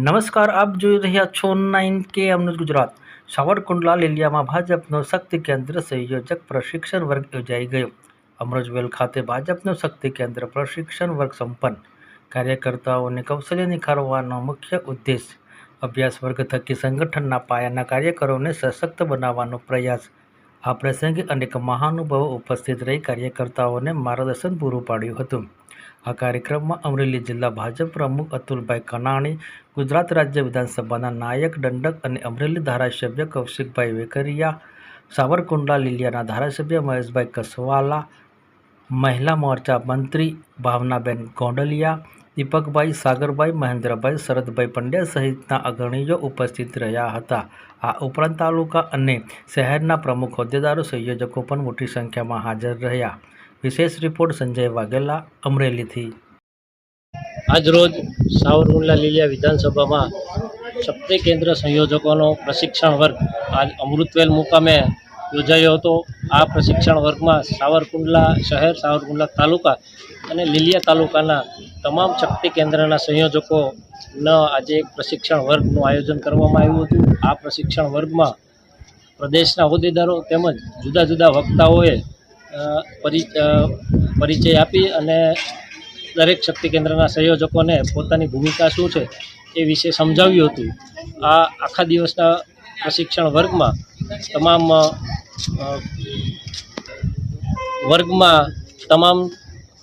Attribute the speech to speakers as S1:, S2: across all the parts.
S1: નમસ્કાર, આપ જોઈ રહ્યા છો નાઇન કે અમનું ગુજરાત. સાવરકુંડલા, લીલિયામાં ભાજપનો શક્તિ કેન્દ્ર સંયોજક પ્રશિક્ષણ વર્ગ યોજાઈ ગયો. અમરોજવેલ ખાતે ભાજપનો શક્તિ કેન્દ્ર પ્રશિક્ષણ વર્ગ સંપન્ન. કાર્યકર્તાઓને કૌશલ્ય નિખારવાનો મુખ્ય ઉદ્દેશ અભ્યાસ વર્ગ થકી સંગઠનના પાયાના કાર્યકરોને સશક્ત બનાવવાનો પ્રયાસ. આ પ્રસંગે અનેક મહાનુભાવો ઉપસ્થિત રહી કાર્યકર્તાઓને માર્ગદર્શન પૂરું પાડ્યું હતું. આ કાર્યક્રમમાં અમરેલી જિલ્લા ભાજપ પ્રમુખ અતુલભાઈ કનાણી, ગુજરાત રાજ્ય વિધાનસભાના નાયક દંડક અને અમરેલી ધારાસભ્ય કૌશિકભાઈ વેકરિયા, સાવરકુંડલા લીલિયાના ધારાસભ્ય મહેશભાઈ કસવાલા, મહિલા મોરચા મંત્રી ભાવનાબેન ગોંડલિયા, દીપકભાઈ સાગરભાઈ, મહેન્દ્રભાઈ શરદભાઈ પંડ્યા સહિતના અગ્રણીઓ ઉપસ્થિત રહ્યા હતા. આ ઉપરાંત તાલુકા અને શહેરના પ્રમુખ હોદ્દેદારો, સંયોજકો પણ મોટી સંખ્યામાં હાજર રહ્યા. વિશેષ રિપોર્ટ સંજય વાઘેલા, અમરેલીથી.
S2: આજરોજ સાવરકુંડલા લીલિયા વિધાનસભામાં શક્તિ કેન્દ્ર સંયોજકોનો પ્રશિક્ષણ વર્ગ આજ અમૃતવેલ મુકામે યોજાયો હતો. આ પ્રશિક્ષણ વર્ગમાં સાવરકુંડલા શહેર, સાવરકુંડલા તાલુકા અને લીલિયા તાલુકાના તમામ શક્તિ કેન્દ્રના સંયોજકોનો આજે એક પ્રશિક્ષણ વર્ગનું આયોજન કરવામાં આવ્યું હતું. આ પ્રશિક્ષણ વર્ગમાં પ્રદેશના હોદ્દેદારો તેમજ જુદા જુદા વક્તાઓએ પરિચય આપી અને દરેક શક્તિ કેન્દ્રના સંયોજકોને પોતાની ભૂમિકા શું છે એ વિશે સમજાવ્યું હતું. આ આખા દિવસના પ્રશિક્ષણ વર્ગમાં તમામ વર્ગમાં તમામ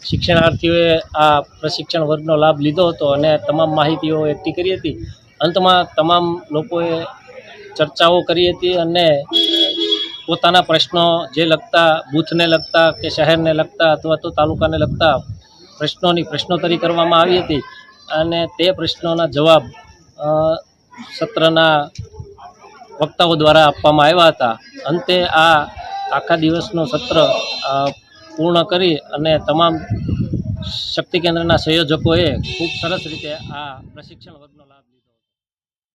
S2: શિક્ષણાર્થીઓએ આ પ્રશિક્ષણ વર્ગનો લાભ લીધો હતો અને તમામ માહિતીઓ એકઠી કરી હતી. અંતમાં તમામ લોકોએ ચર્ચાઓ કરી હતી અને પોતાના પ્રશ્નો જે લગતા, બૂથને લગતા કે શહેરને લગતા અથવા તો તાલુકાને લગતા પ્રશ્નોની પ્રશ્નોત્તરી કરવામાં આવી હતી અને તે પ્રશ્નોના જવાબ સત્રના વક્તાઓ દ્વારા આપવામાં આવ્યા હતા. અંતે આ આખા દિવસનું સત્ર પૂર્ણ કરી અને તમામ શક્તિ કેન્દ્રના સંયોજકોએ ખૂબ સરસ રીતે આ પ્રશિક્ષણ વર્ગનો લાભ